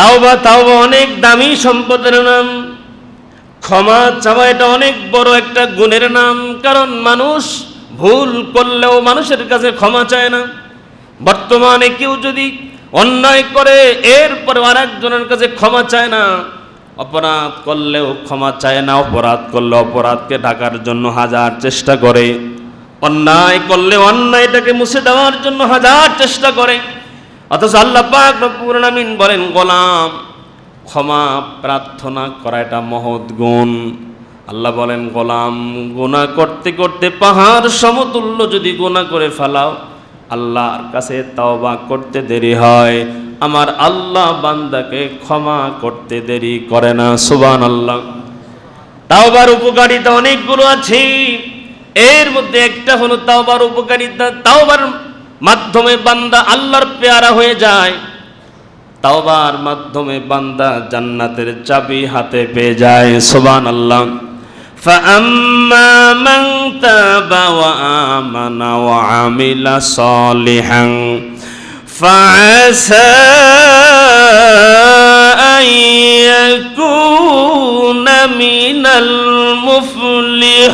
তাওবা তাওবা অনেক দামি সম্পদের নাম। ক্ষমা চাওয়া এটা অনেক বড় একটা গুণের নাম, কারণ মানুষ ভুল করলেও মানুষের কাছে ক্ষমা চায় না। বর্তমানে কেউ যদি অন্যায় করে, এরপরে আর একজনের কাছে ক্ষমা চায় না, অপরাধ করলেও ক্ষমা চায় না, অপরাধ করলে অপরাধকে ঢাকার জন্য হাজার চেষ্টা করে। অন্যায় করলে অন্যায়টাকে মুছে দেওয়ার জন্য হাজার চেষ্টা করে। অথচ আল্লাহ পাক রব্বুল আলামিন বলেন, গোলাম, ক্ষমা প্রার্থনা করা এটা মহৎ গুণ। আল্লাহ বলেন, গোলাম গোনা করতে করতে পাহাড় সমতুল্য যদি গোনা করে ফেলাও, আল্লাহর কাছে তওবা করতে দেরি হয়। আমার আল্লাহ বান্দাকে ক্ষমা করতে দেরি করে না। সুবান আল্লাহ তাওবার উপকারিতা অনেকগুলো আছে। এর মধ্যে একটা হলো তাওবার উপকারিতা। তাওবার মাধ্যমে বান্দা আল্লাহর পেয়ারা হয়ে যায় তাওবার মাধ্যমে বান্দা জান্নাতের চাবি হাতে পেয়ে যায় সুবান আল্লাহ فأما من تاب وآمن وعمل صالحا فعسى أن يكون من المفلحون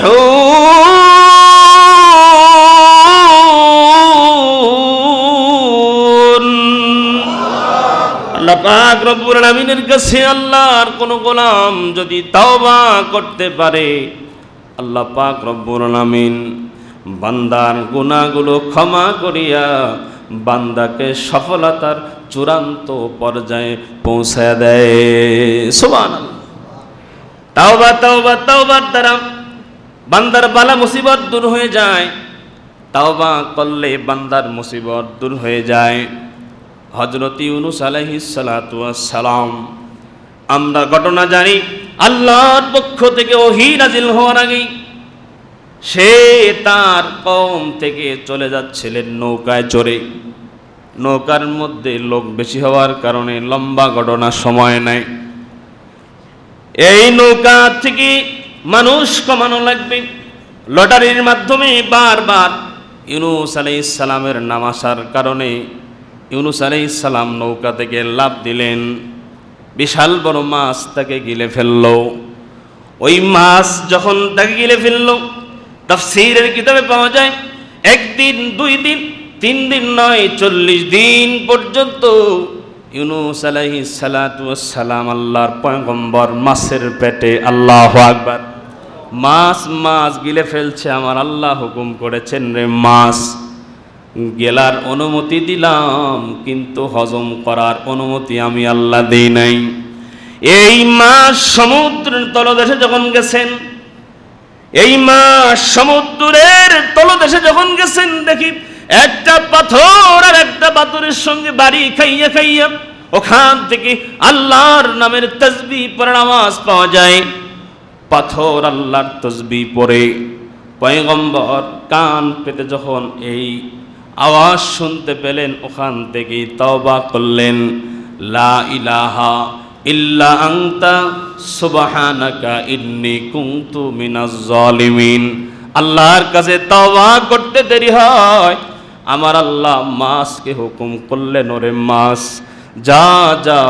আল্লাহ পাক রব্বুল আলামিনের কাছে আল্লাহর কোন গোলাম যদি তওবা করতে পারে, আল্লাহ পাক রব্বুল আলামিন বান্দার গুনাহগুলো ক্ষমা করিয়া বান্দাকে সফলতার চূড়ান্ত পর্যায়ে পৌঁছায় দেয়। সুবহানাল্লাহ। তাওবা তাওবা, তাওবার দ্বারা বান্দার বালা মুসিবত দূর হয়ে যায়। তাওবা করলে বান্দার মুসিবত দূর হয়ে যায়। হজরত ইউনুস সালাম আমরা ঘটনা জানি, আল্লাহর পক্ষ থেকে ওহি নাজিল হওয়ার আগেই সে তার কম থেকে চলে যাচ্ছিলেন নৌকায় চড়ে। নৌকার মধ্যে লোক বেশি হওয়ার কারণে লম্বা ঘটনা সময় নেয় এই নৌকা থেকে মানুষ কমানো লাগবে। লটারির মাধ্যমে বারবার ইউনুস আলাইহিস সালামের নাম আসার কারণে ইউনুস আলাইহিস সালাম নৌকা থেকে লাভ দিলেন। বিশাল বড় মাছ তাকে গিলে ফেলল। ওই মাছ যখন তাকে গিলে ফেলল, তাফসীরের কিতাবে পাওয়া যায়, একদিন, দুই দিন, তিন দিন নয়, চল্লিশ দিন পর্যন্ত ইউনুস সালাতু সালাম আল্লাহর পয়গম্বর মাছের পেটে আল্লাহ আকবার, মাছ মাছ গিলে ফেলছে, আমার আল্লাহ হুকুম করেছেন রে মাছ। গেলার অনুমতি দিলাম, কিন্তু হজম করার অনুমতি আমি আল্লাহ দেই নাই। এই মাছ সমুদ্রের তলদেশে যখন গেছেন, এই মাছ সমুদ্রের তলদেশে যখন গেছেন, দেখি একটা পাথর আর একটা পাথরের সঙ্গে বাড়ি খাইয়া খাইয়া ওখান থেকে আল্লাহর নামের তসবি পড়ার আওয়াজ পাওয়া যায়। পাথর আল্লাহর তসবি পড়ে। পয়গম্বর কান পেতে যখন এই আওয়াজ শুনতে পেলেন, ওখান থেকে তওবা করলেন। লা ইলাহা ইল্লা সুবহানাকা ইন্নি কুনতু মিনাজ জালিমিন। আল্লাহর কাছে তওবা করতে দেরি হয়। আমার আল্লাহ মাছকে হুকুম করলেন, ওরে মাছ। যা যা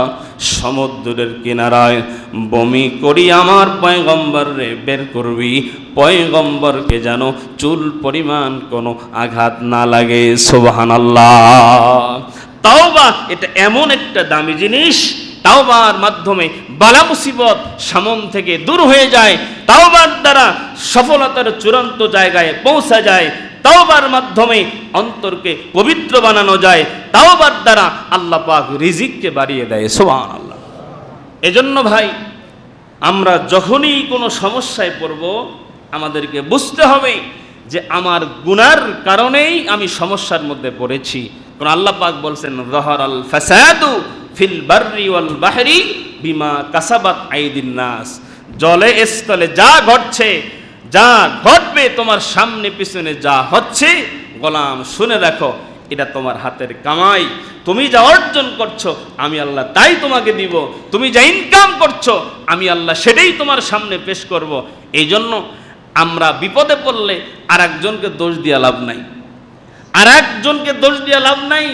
সমুদ্রের কিনারায় বমি করি, আমার পয়গম্বর রে বের করবি। পয়গম্বরকে যেন চুল পরিমাণ কোনো আঘাত না লাগে সোবাহান আল্লাহ তাওবা, এটা এমন একটা দামি জিনিস। তাওবার মাধ্যমে বালা মুসিবত সামন থেকে দূর হয়ে যায়। তাওবার দ্বারা সফলতার চূড়ান্ত জায়গায় পৌঁছা যায়। তাওবার মাধ্যমে অন্তরকে পবিত্র বানানো যায়। তাওবার দ্বারা আল্লাহ পাক রিজিককে বাড়িয়ে দেয় সোহান আল্লাহ এজন্য ভাই, আমরা যখনই কোনো সমস্যায় পড়ব, আমাদেরকে বুঝতে হবে যে আমার গুনার কারণেই আমি সমস্যার মধ্যে পড়েছি। কারণ আল্লাহ পাক বলছেন রহর আল ফাসাদু ফিল বাররি ওয়াল বাহরি বিমা কাসাবাত আইদিন নাস। জলে স্থলে যা ঘটছে, যা ঘটবে, তোমার সামনে পিছনে যা হচ্ছে, গোলাম, শুনে রাখো এটা তোমার হাতের কামাই। তুমি যা অর্জন করছ, আমি আল্লাহ তাই তোমাকে দিব। তুমি যা ইনকাম করছ, আমি আল্লাহ সেটাই তোমার সামনে পেশ করব। এই জন্য আমরা বিপদে পড়লে আর একজনকে দোষ দিয়া লাভ নাই। আর একজনকে দোষ দিয়া লাভ নাই।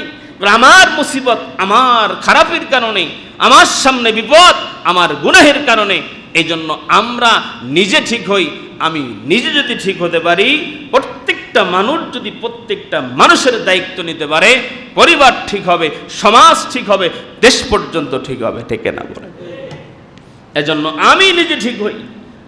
আমার মুসিবত, আমার খারাপের কারণে, আমার সামনে বিপদ, আমার গুনাহের কারণে এই জন্য আমরা নিজে ঠিক হই, আমি নিজে যদি ঠিক হতে পারি প্রত্যেকটা মানুষ যদি প্রত্যেকটা মানুষের দায়িত্ব নিতে পারে, পরিবার ঠিক হবে, সমাজ ঠিক হবে, দেশ পর্যন্ত ঠিক হবে, ঠিক না বলে। এজন্য আমি নিজে ঠিক হই,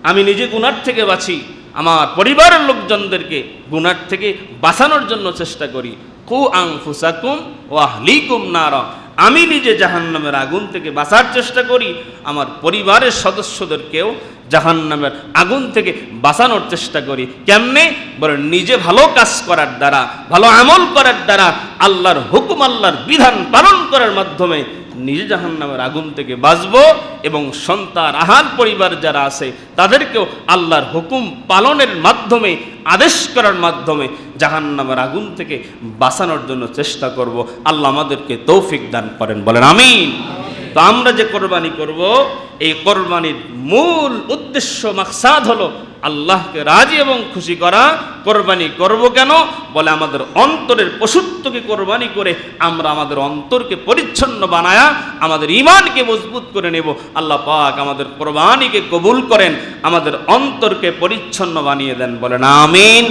আমি নিজে গুনার থেকে বাঁচি, আমার পরিবারের লোকজনদেরকে গুনার থেকে বাঁচানোর জন্য চেষ্টা করি। কু আং ফুসাকুম ও আহলিকুম নারা। আমি নিজে জাহান্নামের আগুন থেকে বাঁচার চেষ্টা করি, আমার পরিবারের সদস্যদেরকেও জাহান্নামের আগুন থেকে বাঁচানোর চেষ্টা করি। কেমনে? বলে নিজে ভালো কাজ করার দ্বারা, ভালো আমল করার দ্বারা আল্লাহর হুকুম, আল্লাহর বিধান পালন করার মাধ্যমে নিজে জাহান্নামের আগুন থেকে বাঁচবো এবং সন্তান, আহার পরিবার যারা আছে, তাদেরকেও আল্লাহর হুকুম পালনের মাধ্যমে, আদেশ করার মাধ্যমে জাহান্নামের আগুন থেকে বাঁচানোর জন্য চেষ্টা করব। আল্লাহ আমাদেরকে তৌফিক দান করেন, বলেন আমিন। তো আমরা যে কোরবানি করব, এই কোরবানির মূল উদ্দেশ্য, মাকসাদ হলো আল্লাহকে রাজি এবং খুশি করা, কোরবানি করব কেন? বলে আমাদের অন্তরের পশুত্বকে কোরবানি করে আমরা আমাদের অন্তরকে পরিচ্ছন্ন বানায়া আমাদের ইমানকে মজবুত করে নেব। আল্লাহ পাক আমাদের কোরবানিকে কবুল করেন, আমাদের অন্তরকে পরিচ্ছন্ন বানিয়ে দেন। বলেন, আমিন।